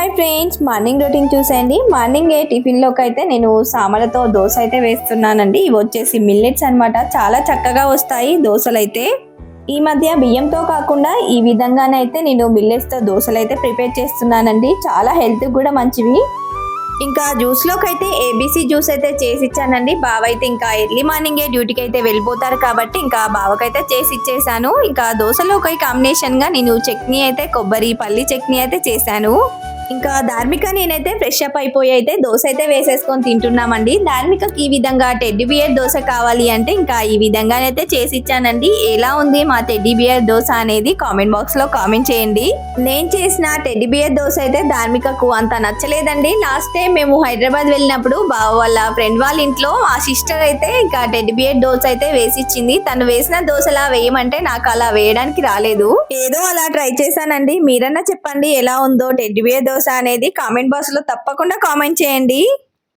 Hi friends morning routine చూసేయండి. Morning ఏ టిఫిన్లోకి అయితే నేను సామలతో దోశ అయితే వేస్తున్నానండి. ఇవి వచ్చేసి మిల్లెట్స్ అన్నమాట. చాలా చక్కగా వస్తాయి దోశలు అయితే ఈ మధ్య బియ్యంతో కాకుండా ఈ విధంగానైతే నేను మిల్లెట్స్తో దోశలు అయితే ప్రిపేర్ చేస్తున్నానండి. చాలా హెల్త్ కూడా మంచివి. ఇంకా జ్యూస్లోకి అయితే ఏబీసీ జ్యూస్ అయితే చేసి ఇచ్చానండి. బావ అయితే ఇంకా ఎర్లీ మార్నింగే డ్యూటీకి అయితే వెళ్ళిపోతారు కాబట్టి ఇంకా బావకైతే చేసి ఇచ్చేసాను. ఇంకా దోశలోకి కాంబినేషన్గా నేను చట్నీ అయితే కొబ్బరి పల్లి చట్నీ అయితే చేశాను. ఇంకా ధార్మిక నేనైతే ఫ్రెష్ అప్ అయిపోయి అయితే దోశ అయితే వేసేసుకొని తింటున్నామండి. ధార్మికకి ఈ విధంగా టెడ్డీ బియర్ దోశ కావాలి అంటే ఇంకా ఈ విధంగానైతే చేసి ఇచ్చానండి. ఎలా ఉంది మా టెడ్డీ బియర్ దోశ అనేది కామెంట్ బాక్స్లో కామెంట్ చేయండి. నేను చేసిన టెడ్డీ బియర్ దోశ అయితే ధార్మికకు అంత నచ్చలేదండి. లాస్ట్ టైం మేము హైదరాబాద్ వెళ్ళినప్పుడు బావ వాళ్ళ ఫ్రెండ్ వాళ్ళ ఇంట్లో మా సిస్టర్ అయితే ఇంకా టెడ్డీ బియర్ దోశ అయితే వేసి ఇచ్చింది. తను వేసిన దోశలా వేయమంటే నాకు అలా వేయడానికి రాలేదు. ఏదో అలా ట్రై చేశానండి. మీరన్నా చెప్పండి ఎలా ఉందో టెడ్డీ బియర్ దోశ అనేది కామెంట్ బాక్స్లో తప్పకుండా కామెంట్ చేయండి.